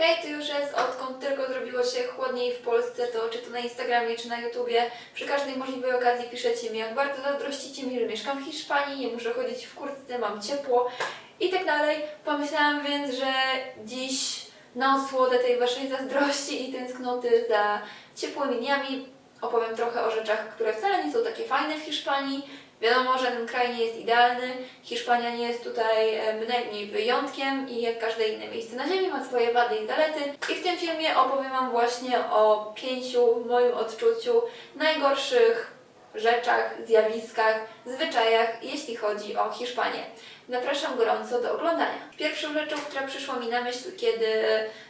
Hej, to już jest odkąd tylko zrobiło się chłodniej w Polsce, to czy to na Instagramie, czy na YouTubie, przy każdej możliwej okazji piszecie mi, jak bardzo zazdrościcie mi, że mieszkam w Hiszpanii, nie muszę chodzić w kurtce, mam ciepło i tak dalej. Pomyślałam więc, że dziś na osłodę tej waszej zazdrości i tęsknoty za ciepłymi dniami opowiem trochę o rzeczach, które wcale nie są takie fajne w Hiszpanii. Wiadomo, że ten kraj nie jest idealny. Hiszpania nie jest tutaj e, bynajmniej wyjątkiem i jak każde inne miejsce na Ziemi ma swoje wady i zalety. I w tym filmie opowiem Wam właśnie o pięciu, w moim odczuciu, najgorszych rzeczach, zjawiskach, zwyczajach, jeśli chodzi o Hiszpanię. Zapraszam gorąco do oglądania. Pierwszą rzeczą, która przyszła mi na myśl, kiedy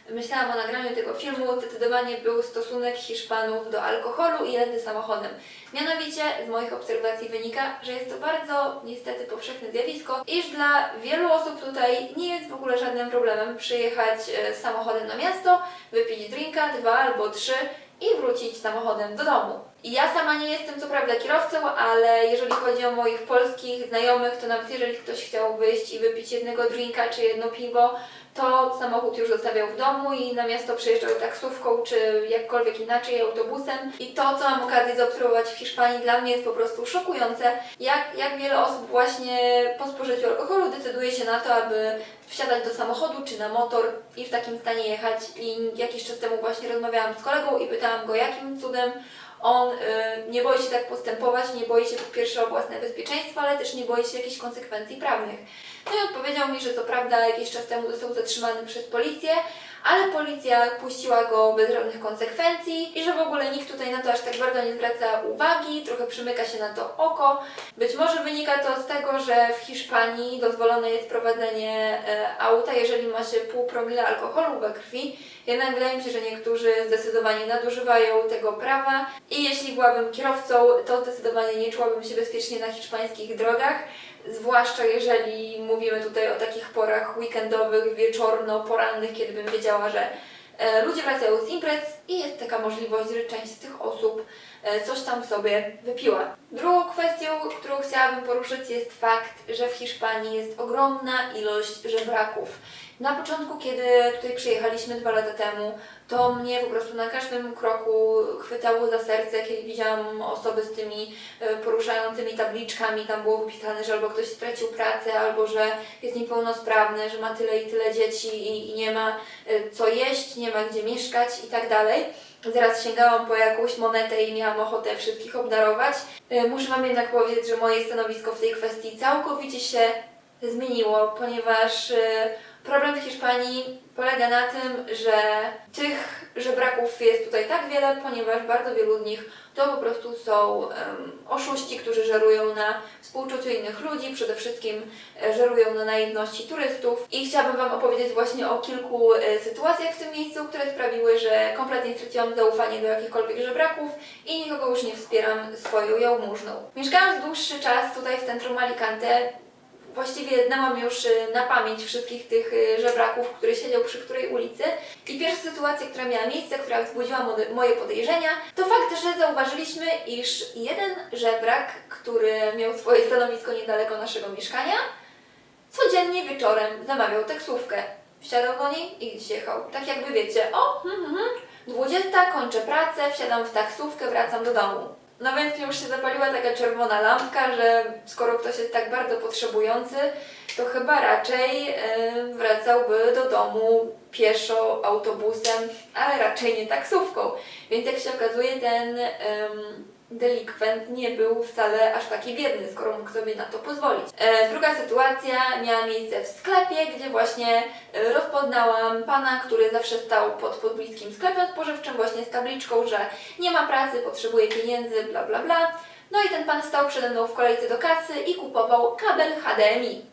myślałam o nagraniu tego filmu, zdecydowanie był stosunek Hiszpanów do alkoholu i jazdy samochodem. Mianowicie z moich obserwacji wynika, że jest to bardzo niestety powszechne zjawisko, iż dla wielu osób tutaj nie jest w ogóle żadnym problemem przyjechać e, samochodem na miasto, wypić drinka, dwa albo trzy i wrócić samochodem do domu. I ja sama nie jestem co prawda kierowcą, ale jeżeli chodzi o moich polskich znajomych, to nawet jeżeli ktoś chciał wyjść i wypić jednego drinka czy jedno piwo, to samochód już zostawiał w domu i na miasto przyjeżdżał taksówką czy jakkolwiek inaczej autobusem. I to, co mam okazję zaobserwować w Hiszpanii, dla mnie jest po prostu szokujące, jak, jak wiele osób właśnie po spożyciu alkoholu decyduje się na to, aby wsiadać do samochodu czy na motor i w takim stanie jechać. I jakiś czas temu właśnie rozmawiałam z kolegą i pytałam go, jakim cudem on y, nie boi się tak postępować, nie boi się po pierwsze o własne bezpieczeństwo, ale też nie boi się jakichś konsekwencji prawnych. No i odpowiedział mi, że co prawda jakiś czas temu został zatrzymany przez policję, ale policja puściła go bez żadnych konsekwencji i że w ogóle nikt tutaj na to aż tak bardzo nie zwraca uwagi, trochę przymyka się na to oko. Być może wynika to z tego, że w Hiszpanii dozwolone jest prowadzenie e, auta, jeżeli ma się pół promila alkoholu we krwi. Jednak wydaje mi się, że niektórzy zdecydowanie nadużywają tego prawa i jeśli byłabym kierowcą, to zdecydowanie nie czułabym się bezpiecznie na hiszpańskich drogach. Zwłaszcza jeżeli mówimy tutaj o takich porach weekendowych, wieczorno-porannych, kiedy bym wiedziała, że e, ludzie wracają z imprez i jest taka możliwość, że część z tych osób e, coś tam sobie wypiła. Drugą kwestią, którą chciałabym poruszyć jest fakt, że w Hiszpanii jest ogromna ilość żebraków. Na początku, kiedy tutaj przyjechaliśmy dwa lata temu, to mnie po prostu na każdym kroku chwytało za serce, kiedy widziałam osoby z tymi e, poruszającymi tabliczkami. Tam było wypisane, że albo ktoś stracił pracę, albo że jest niepełnosprawny, że ma tyle i tyle dzieci i, i nie ma e, co jeść, nie ma gdzie mieszkać i tak dalej. Zaraz sięgałam po jakąś monetę i miałam ochotę wszystkich obdarować. E, Muszę Wam jednak powiedzieć, że moje stanowisko w tej kwestii całkowicie się zmieniło, ponieważ problem Hiszpanii polega na tym, że tych żebraków jest tutaj tak wiele, ponieważ bardzo wielu z nich to po prostu są em, oszuści, którzy żerują na współczuciu innych ludzi, przede wszystkim e, żerują na naiwności turystów. I chciałabym Wam opowiedzieć właśnie o kilku e, sytuacjach w tym miejscu, które sprawiły, że kompletnie straciłam zaufanie do jakichkolwiek żebraków i nikogo już nie wspieram swoją jałmużną. Mieszkając dłuższy czas tutaj w centrum Alicante, Właściwie znałam już y, na pamięć wszystkich tych y, żebraków, który siedział przy której ulicy. I pierwsza sytuacja, która miała miejsce, która wzbudziła moje podejrzenia, to fakt, że zauważyliśmy, iż jeden żebrak, który miał swoje stanowisko niedaleko naszego mieszkania, codziennie wieczorem zamawiał taksówkę. Wsiadał do niej i gdzieś jechał. Tak jakby wiecie, o, hmm, hmm, 20, kończę pracę, wsiadam w taksówkę, wracam do domu. No więc już się zapaliła taka czerwona lampka, że skoro ktoś jest tak bardzo potrzebujący, to chyba raczej e, wracałby do domu pieszo, autobusem, ale raczej nie taksówką. Więc jak się okazuje, ten delikwent nie był wcale aż taki biedny, skoro mógł sobie na to pozwolić. E, druga sytuacja miała miejsce w sklepie, gdzie właśnie e, rozpoznałam pana, który zawsze stał pod pobliskim sklepem spożywczym właśnie z tabliczką, że nie ma pracy, potrzebuje pieniędzy, bla bla bla. No i ten pan stał przede mną w kolejce do kasy i kupował kabel HDMI.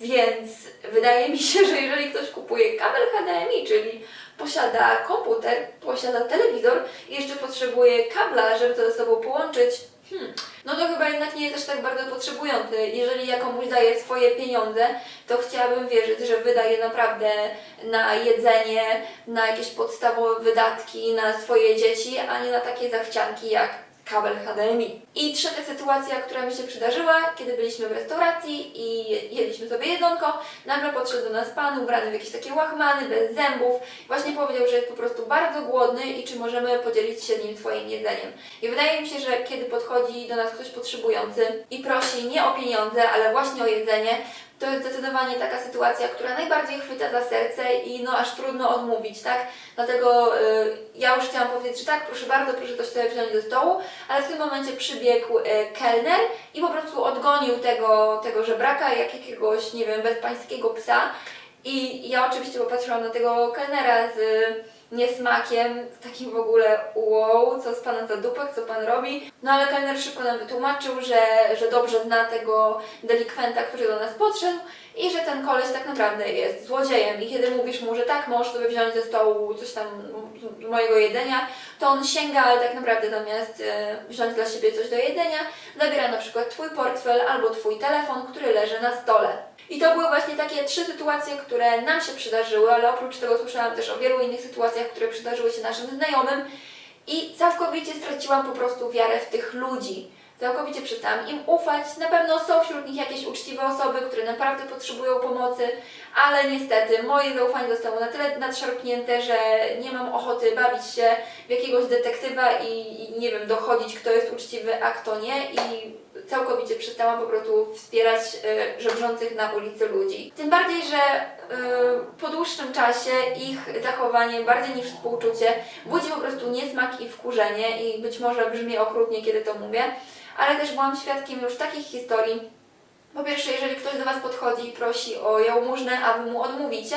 Więc wydaje mi się, że jeżeli ktoś kupuje kabel HDMI, czyli posiada komputer, posiada telewizor i jeszcze potrzebuje kabla, żeby to ze sobą połączyć, hmm, no to chyba jednak nie jest aż tak bardzo potrzebujący. Jeżeli ja komuś daję swoje pieniądze, to chciałabym wierzyć, że wydaje naprawdę na jedzenie, na jakieś podstawowe wydatki, na swoje dzieci, a nie na takie zachcianki jak kabel HDMI. I trzecia sytuacja, która mi się przydarzyła, kiedy byliśmy w restauracji i jedliśmy sobie jedzonko, nagle podszedł do nas pan ubrany w jakieś takie łachmany, bez zębów. Właśnie powiedział, że jest po prostu bardzo głodny i czy możemy podzielić się nim swoim jedzeniem. I wydaje mi się, że kiedy podchodzi do nas ktoś potrzebujący i prosi nie o pieniądze, ale właśnie o jedzenie, to jest zdecydowanie taka sytuacja, która najbardziej chwyta za serce i no aż trudno odmówić, tak? Dlatego y, ja już chciałam powiedzieć, że tak, proszę bardzo, proszę coś sobie wziąć do stołu, ale w tym momencie przybiegł y, kelner i po prostu odgonił tego, tego żebraka jak jakiegoś, nie wiem, bezpańskiego psa. I ja oczywiście popatrzyłam na tego kelnera z niesmakiem, takim w ogóle wow, co z Pana za dupek, co Pan robi. No ale kelner szybko nam wytłumaczył, że, że dobrze zna tego delikwenta, który do nas podszedł i że ten koleś tak naprawdę jest złodziejem. I kiedy mówisz mu, że tak, możesz sobie wziąć ze stołu coś tam mojego jedzenia, to on sięga, ale tak naprawdę zamiast e, wziąć dla siebie coś do jedzenia, zabiera na przykład Twój portfel albo Twój telefon, który leży na stole. I to były właśnie takie trzy sytuacje, które nam się przydarzyły, ale oprócz tego słyszałam też o wielu innych sytuacjach, które przydarzyły się naszym znajomym i całkowicie straciłam po prostu wiarę w tych ludzi. Całkowicie przestałam im ufać. Na pewno są wśród nich jakieś uczciwe osoby, które naprawdę potrzebują pomocy, ale niestety moje zaufanie zostało na tyle nadszarpnięte, że nie mam ochoty bawić się w jakiegoś detektywa i, i nie wiem, dochodzić, kto jest uczciwy, a kto nie. I całkowicie przestałam po prostu wspierać żebrzących na ulicy ludzi. Tym bardziej, że y, po dłuższym czasie ich zachowanie bardziej niż współczucie budzi po prostu niesmak i wkurzenie i być może brzmi okrutnie, kiedy to mówię, ale też byłam świadkiem już takich historii. Po pierwsze, jeżeli ktoś do Was podchodzi i prosi o jałmużnę, a Wy mu odmówicie,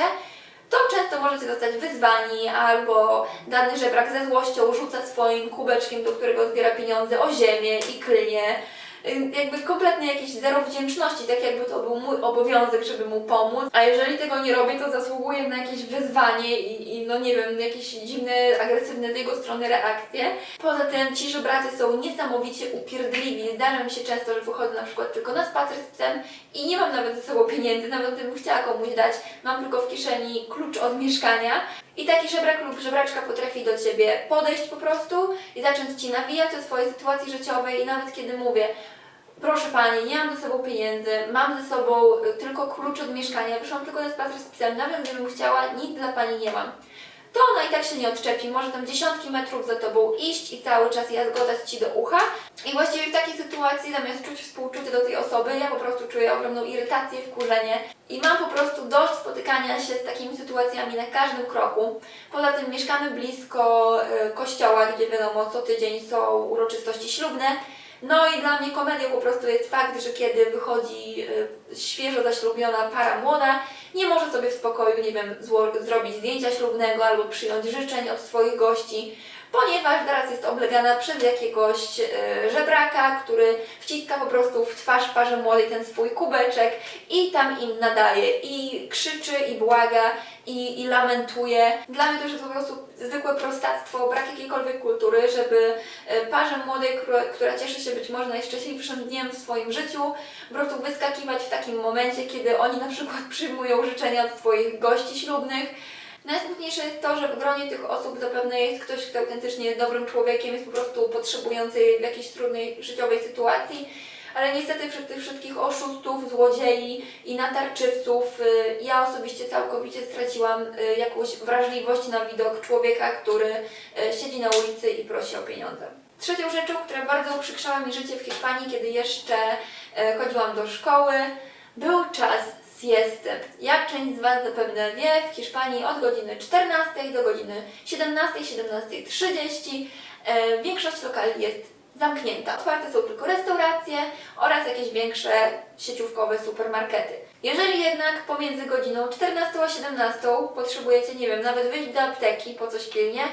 to często możecie zostać wyzwani, albo dany żebrak ze złością rzuca swoim kubeczkiem, do którego zbiera pieniądze, o ziemię i klnie. Y, Jakby kompletnie jakieś zero wdzięczności, tak jakby to był mój obowiązek, żeby mu pomóc. A jeżeli tego nie robię, to zasługuję na jakieś wyzwanie i, i no nie wiem, jakieś dziwne, agresywne z jego strony reakcje. Poza tym ci żebracy są niesamowicie upierdliwi. Zdarza mi się często, że wychodzę na przykład tylko na spacer z psem i nie mam nawet ze sobą pieniędzy, nawet gdybym chciała komuś dać, mam tylko w kieszeni klucz od mieszkania. I taki żebrak lub żebraczka potrafi do Ciebie podejść po prostu i zacząć Ci nawijać o swojej sytuacji życiowej i nawet kiedy mówię Proszę Pani, nie mam ze sobą pieniędzy, mam ze sobą tylko klucz od mieszkania, wyszłam tylko na spacer z psem, nawet gdybym chciała, nic dla Pani nie mam. To ona i tak się nie odczepi, może tam dziesiątki metrów za Tobą iść i cały czas jazgodać Ci do ucha. I właściwie w takiej sytuacji, zamiast czuć współczucie do tej osoby, ja po prostu czuję ogromną irytację, wkurzenie i mam po prostu dość spotykania się z takimi sytuacjami na każdym kroku. Poza tym mieszkamy blisko y, kościoła, gdzie wiadomo, co tydzień są uroczystości ślubne. No i dla mnie komedią po prostu jest fakt, że kiedy wychodzi y, świeżo zaślubiona para młoda, nie może sobie w spokoju, nie wiem, zrobić zdjęcia ślubnego albo przyjąć życzeń od swoich gości, ponieważ teraz jest oblegana przez jakiegoś y, żebraka, który wciska po prostu w twarz parze młodej ten swój kubeczek i tam im nadaje i krzyczy i błaga i, i lamentuje. Dla mnie to już jest po prostu zwykłe prostactwo, brak jakiejkolwiek kultury, żeby e, parze młodej, która cieszy się być może najszczęśliwszym dniem w swoim życiu, po prostu wyskakiwać w takim momencie, kiedy oni na przykład przyjmują życzenia od swoich gości ślubnych. Najsmutniejsze jest to, że w gronie tych osób zapewne jest ktoś, kto autentycznie jest dobrym człowiekiem, jest po prostu potrzebujący w jakiejś trudnej życiowej sytuacji, ale niestety wśród tych wszystkich oszustów, złodziei i natarczywców y, ja osobiście całkowicie straciłam y, jakąś wrażliwość na widok człowieka, który y, siedzi na ulicy i prosi o pieniądze. Trzecią rzeczą, która bardzo uprzykrzała mi życie w Hiszpanii, kiedy jeszcze chodziłam do szkoły, był czas siesty. Jak część z Was zapewne wie, w Hiszpanii od godziny 14 do godziny 17, 17.30 e, większość lokali jest zamknięta. Otwarte są tylko restauracje oraz jakieś większe sieciówkowe supermarkety. Jeżeli jednak pomiędzy godziną 14 a 17 potrzebujecie, nie wiem, nawet wyjść do apteki po coś pilnie,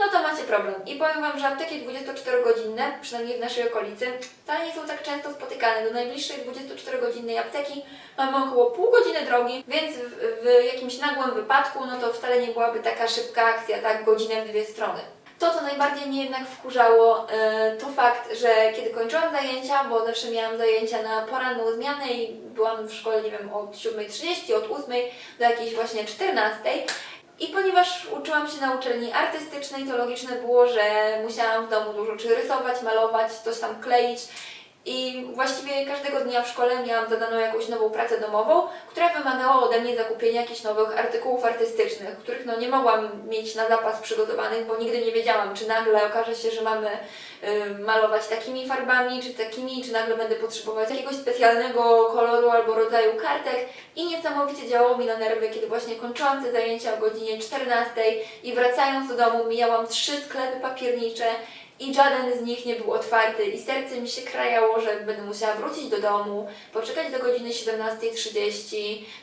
no to macie problem. I powiem Wam, że apteki 24-godzinne, przynajmniej w naszej okolicy, wcale nie są tak często spotykane. Do najbliższej 24-godzinnej apteki mamy około pół godziny drogi, więc w, w jakimś nagłym wypadku, no to wcale nie byłaby taka szybka akcja, tak, godzinę w dwie strony. To, co najbardziej mnie jednak wkurzało, e, to fakt, że kiedy kończyłam zajęcia, bo zawsze miałam zajęcia na poranną zmianę i byłam w szkole, nie wiem, od 7.30, od 8.00 do jakiejś właśnie 14.00 I ponieważ uczyłam się na uczelni artystycznej, to logiczne było, że musiałam w domu dużo czy rysować, malować, coś tam kleić. I właściwie każdego dnia w szkole miałam zadaną jakąś nową pracę domową, która wymagała ode mnie zakupienia jakichś nowych artykułów artystycznych, których no nie mogłam mieć na zapas przygotowanych, bo nigdy nie wiedziałam, czy nagle okaże się, że mamy y, malować takimi farbami, czy takimi, czy nagle będę potrzebować jakiegoś specjalnego koloru albo rodzaju kartek. I niesamowicie działało mi na nerwy, kiedy właśnie kończyłam te zajęcia o godzinie 14 i wracając do domu mijałam trzy sklepy papiernicze i żaden z nich nie był otwarty. I serce mi się krajało, że będę musiała wrócić do domu, poczekać do godziny 17.30,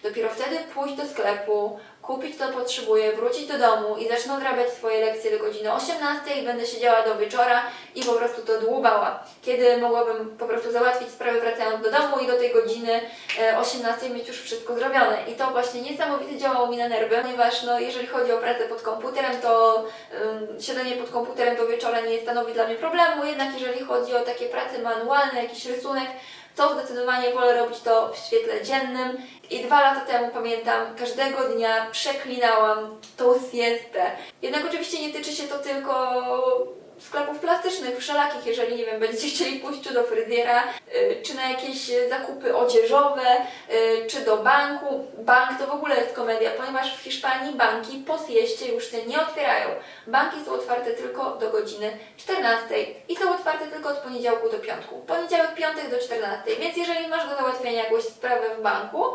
dopiero wtedy pójść do sklepu, kupić co potrzebuję, wrócić do domu i zacznę odrabiać swoje lekcje do godziny 18 i będę siedziała do wieczora i po prostu to dłubała. Kiedy mogłabym po prostu załatwić sprawy wracając do domu i do tej godziny e, 18 mieć już wszystko zrobione. I to właśnie niesamowicie działało mi na nerwy, ponieważ no, jeżeli chodzi o pracę pod komputerem, to ym, siedzenie pod komputerem do wieczora nie stanowi dla mnie problemu, jednak jeżeli chodzi o takie prace manualne, jakiś rysunek, to zdecydowanie wolę robić to w świetle dziennym. I dwa lata temu pamiętam, każdego dnia przeklinałam tą siestę. Jednak oczywiście nie tyczy się to tylko sklepów plastycznych, wszelakich, jeżeli nie wiem, będziecie chcieli pójść czy do fryzjera, y, czy na jakieś y, zakupy odzieżowe, y, czy do banku. Bank to w ogóle jest komedia, ponieważ w Hiszpanii banki po sieście już się nie otwierają. Banki są otwarte tylko do godziny 14 i są otwarte tylko od poniedziałku do piątku. Poniedziałek, piątek do 14. Więc jeżeli masz do załatwienia jakąś sprawę w banku,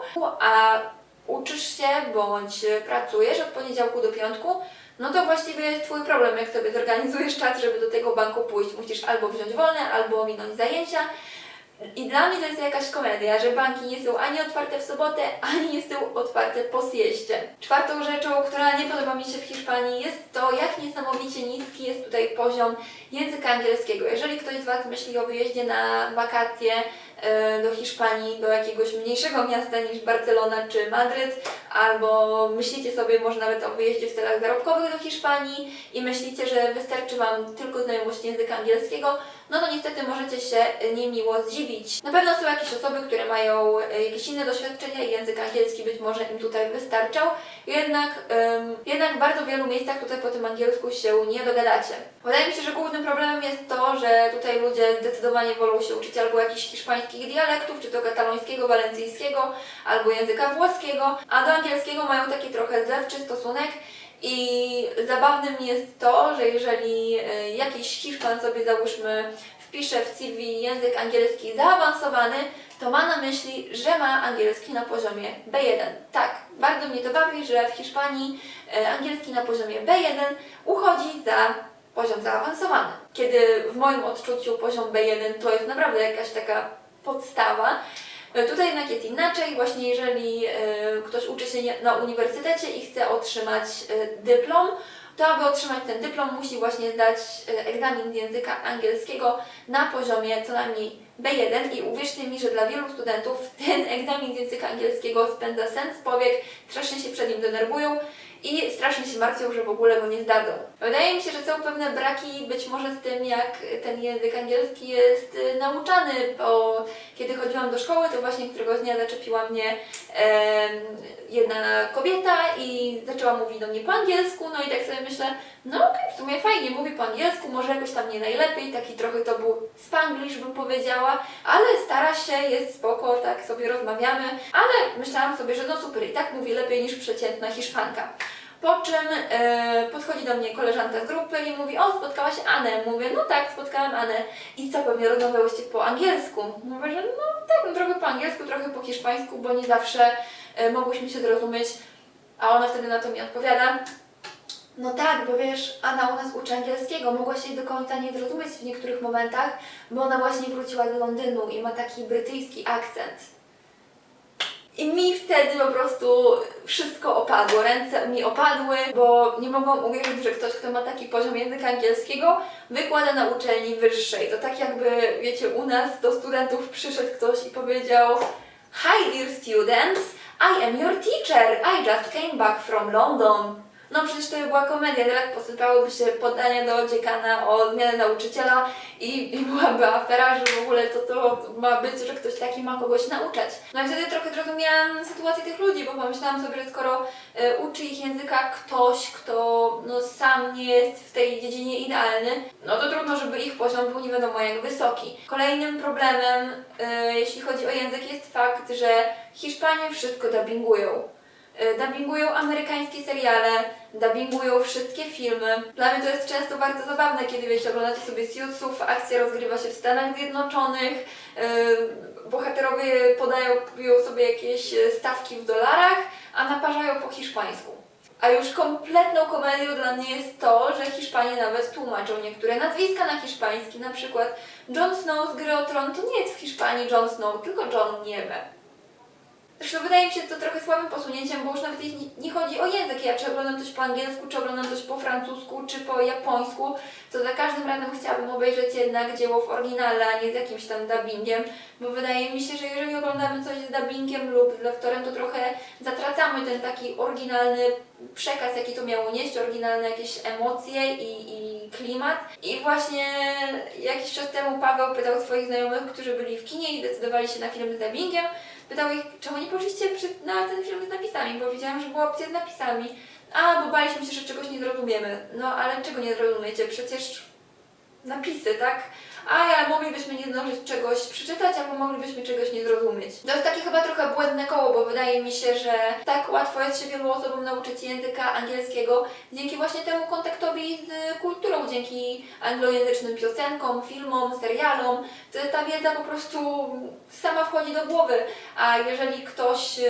a uczysz się bądź pracujesz od poniedziałku do piątku, no to właściwie Twój problem, jak sobie zorganizujesz czas, żeby do tego banku pójść. Musisz albo wziąć wolne, albo minąć zajęcia. I dla mnie to jest jakaś komedia, że banki nie są ani otwarte w sobotę, ani nie są otwarte po sieście. Czwartą rzeczą, która nie podoba mi się w Hiszpanii jest to, jak niesamowicie niski jest tutaj poziom języka angielskiego. Jeżeli ktoś z Was myśli o wyjeździe na wakacje do Hiszpanii, do jakiegoś mniejszego miasta niż Barcelona czy Madryt, albo myślicie sobie może nawet o wyjeździe w celach zarobkowych do Hiszpanii i myślicie, że wystarczy Wam tylko znajomość języka angielskiego, no to niestety możecie się e, niemiło zdziwić. Na pewno są jakieś osoby, które mają e, jakieś inne doświadczenia i język angielski być może im tutaj wystarczał, jednak, jednak w bardzo wielu miejscach tutaj po tym angielsku się nie dogadacie. Wydaje mi się, że głównym problemem jest to, że tutaj ludzie zdecydowanie wolą się uczyć albo jakichś hiszpańskich dialektów, czy to katalońskiego, walencyjskiego, albo języka włoskiego, a do angielskiego mają taki trochę zlewczy stosunek. I zabawnym jest to, że jeżeli e, jakiś Hiszpan sobie załóżmy wpisze w CV język angielski zaawansowany, to ma na myśli, że ma angielski na poziomie B1. Tak, bardzo mnie to bawi, że w Hiszpanii e, angielski na poziomie B1 uchodzi za poziom zaawansowany. Kiedy w moim odczuciu poziom B1 to jest naprawdę jakaś taka podstawa, Tutaj jednak jest inaczej, właśnie jeżeli e, ktoś uczy się na uniwersytecie i chce otrzymać e, dyplom, to aby otrzymać ten dyplom musi właśnie zdać e, egzamin z języka angielskiego na poziomie co najmniej B1 i uwierzcie mi, że dla wielu studentów ten egzamin z języka angielskiego spędza sens powiek, strasznie się przed nim denerwują i strasznie się martwią, że w ogóle go nie zdadzą. Wydaje mi się, że są pewne braki być może z tym, jak ten język angielski jest y, nauczany, bo kiedy chodziłam do szkoły, to właśnie któregoś dnia zaczepiła mnie em, jedna kobieta i zaczęła mówić do mnie po angielsku, no i tak sobie myślę, no okej, w sumie fajnie, mówi po angielsku, może jakoś tam nie najlepiej, taki trochę to był spanglish bym powiedziała, ale stara się, jest spoko, tak sobie rozmawiamy, ale myślałam sobie, że no super, i tak mówi lepiej niż przeciętna Hiszpanka. Po czym e, podchodzi do mnie koleżanka z grupy i mówi, o spotkałaś Anę. Mówię, no tak, spotkałam Anę. I co, pewnie rozmawiałyście po angielsku? Mówię, że no tak, no, trochę po angielsku, trochę po hiszpańsku, bo nie zawsze e, mogłyśmy się zrozumieć. A ona wtedy na to mi odpowiada, no tak, bo wiesz, Anna u nas uczy angielskiego, mogła się do końca nie zrozumieć w niektórych momentach, bo ona właśnie wróciła do Londynu i ma taki brytyjski akcent. I mi wtedy po prostu wszystko opadło, ręce mi opadły, bo nie mogłam uwierzyć, że ktoś, kto ma taki poziom języka angielskiego, wykłada na uczelni wyższej. To tak jakby, wiecie, u nas do studentów przyszedł ktoś i powiedział Hi dear students, I am your teacher, I just came back from London. No przecież to by była komedia, teraz posypałyby się podania do dziekana o zmianę nauczyciela i, i byłaby afera, że w ogóle co to ma być, że ktoś taki ma kogoś nauczać. No i wtedy trochę zrozumiałam sytuację tych ludzi, bo pomyślałam sobie, że skoro e, uczy ich języka ktoś, kto no, sam nie jest w tej dziedzinie idealny, no to trudno, żeby ich poziom był nie wiadomo jak wysoki. Kolejnym problemem, e, jeśli chodzi o język, jest fakt, że Hiszpanie wszystko dubbingują. E, Dubbingują amerykańskie seriale, dubbingują wszystkie filmy. Dla mnie to jest często bardzo zabawne, kiedy wiecie, oglądacie sobie Suitsów, akcja rozgrywa się w Stanach Zjednoczonych, e, bohaterowie podają sobie jakieś e, stawki w dolarach, a naparzają po hiszpańsku. A już kompletną komedią dla mnie jest to, że Hiszpanie nawet tłumaczą niektóre nazwiska na hiszpański, na przykład Jon Snow z Gry o Tron to nie jest w Hiszpanii Jon Snow, tylko John Nieve. Zresztą wydaje mi się to trochę słabym posunięciem, bo już nawet jeśli nie chodzi o język, ja czy oglądam coś po angielsku, czy oglądam coś po francusku, czy po japońsku, to za każdym razem chciałabym obejrzeć jednak dzieło w oryginale, a nie z jakimś tam dubbingiem, bo wydaje mi się, że jeżeli oglądamy coś z dubbingiem lub z lektorem, to trochę zatracamy ten taki oryginalny przekaz, jaki to miało nieść, oryginalne jakieś emocje i, i klimat. I właśnie jakiś czas temu Paweł pytał swoich znajomych, którzy byli w kinie i decydowali się na film z dubbingiem, pytał ich, czemu nie poszliście przy, na ten film z napisami, bo widziałam, że była opcja z napisami. A, bo baliśmy się, że czegoś nie zrozumiemy. No ale czego nie zrozumiecie? Przecież napisy, tak? A moglibyśmy nie zdążyć czegoś przeczytać, albo moglibyśmy czegoś nie zrozumieć. To jest takie chyba trochę błędne koło, bo wydaje mi się, że tak łatwo jest się wielu osobom nauczyć języka angielskiego dzięki właśnie temu kontaktowi z kulturą, dzięki anglojęzycznym piosenkom, filmom, serialom. Ta wiedza po prostu sama wchodzi do głowy, a jeżeli ktoś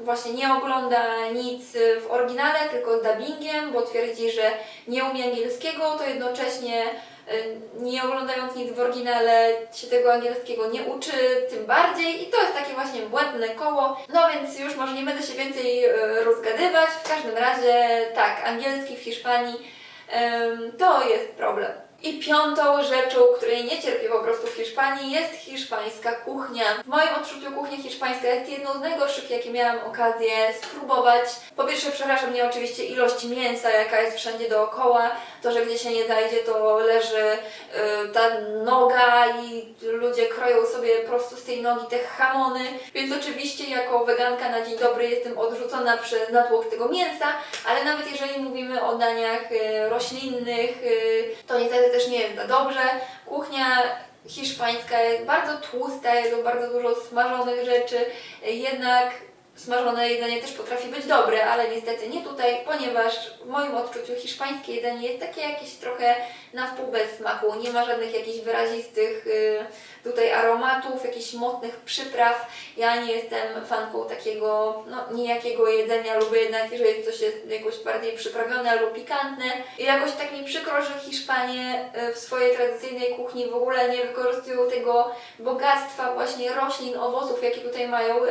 właśnie nie ogląda nic w oryginale, tylko z dubbingiem, bo twierdzi, że nie umie angielskiego, to jednocześnie nie oglądając nic w oryginale się tego angielskiego nie uczy, tym bardziej i to jest takie właśnie błędne koło. No więc już może nie będę się więcej y, rozgadywać. W każdym razie tak, angielski w Hiszpanii to jest problem. I piątą rzeczą, której nie cierpię po prostu w Hiszpanii, jest hiszpańska kuchnia. W moim odczuciu kuchnia hiszpańska jest jedną z najgorszych, jakie miałam okazję spróbować. Po pierwsze przeraża mnie oczywiście ilość mięsa, jaka jest wszędzie dookoła. To, że gdzie się nie zajdzie, to leży y, ta noga i ludzie kroją sobie prosto z tej nogi te hamony. Więc oczywiście jako weganka na dzień dobry jestem odrzucona przez natłok tego mięsa, ale nawet jeżeli mówimy o daniach y, roślinnych, y, to niestety też nie jest za dobrze. Kuchnia hiszpańska jest bardzo tłusta, jest bardzo dużo smażonych rzeczy, jednak smażone jedzenie też potrafi być dobre, ale niestety nie tutaj, ponieważ w moim odczuciu hiszpańskie jedzenie jest takie jakieś trochę na wpół bez smaku, nie ma żadnych jakichś wyrazistych y, tutaj aromatów, jakichś mocnych przypraw. Ja nie jestem fanką takiego, no nijakiego jedzenia, lubię jednak, jeżeli coś jest jakoś bardziej przyprawione albo pikantne. I jakoś tak mi przykro, że Hiszpanie y, w swojej tradycyjnej kuchni w ogóle nie wykorzystują tego bogactwa właśnie roślin, owoców, jakie tutaj mają, y,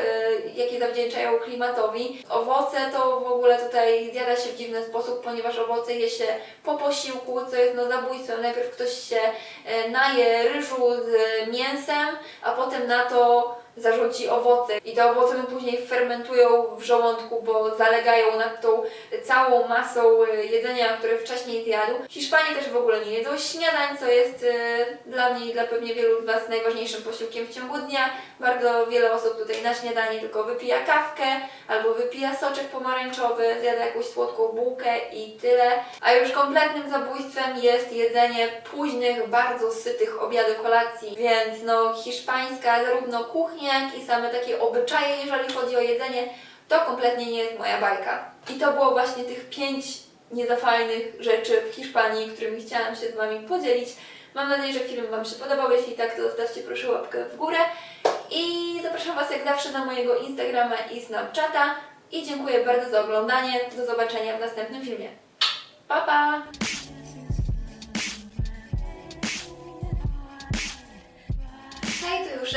jakie zawdzięczają klimatowi. Owoce to w ogóle tutaj zjada się w dziwny sposób, ponieważ owoce je się po posiłku, co jest no zabójstwem. Najpierw ktoś się e, naje ryżu z mięsem, a potem na to zarzuci owoce. I te owoce mu później fermentują w żołądku, bo zalegają nad tą całą masą e, jedzenia, które wcześniej zjadł. Hiszpanie też w ogóle nie jedzą śniadań, co jest e, dla mnie i dla pewnie wielu z Was najważniejszym posiłkiem w ciągu dnia. Bardzo wiele osób tutaj na śniadanie tylko wypija kawkę albo wypija soczek pomarańczowy, zjada jakąś słodką bułkę i tyle. A już kompletnym zabójstwem jest jedzenie późnych, bardzo sytych obiadów kolacji, więc no hiszpańska zarówno kuchnia, i same takie obyczaje, jeżeli chodzi o jedzenie, to kompletnie nie jest moja bajka. I to było właśnie tych pięć niezafajnych rzeczy w Hiszpanii, którymi chciałam się z Wami podzielić. Mam nadzieję, że film Wam się podobał. Jeśli tak, to zostawcie proszę łapkę w górę. I zapraszam Was jak zawsze na mojego Instagrama i Snapchata. I dziękuję bardzo za oglądanie. Do zobaczenia w następnym filmie. Pa, pa! Już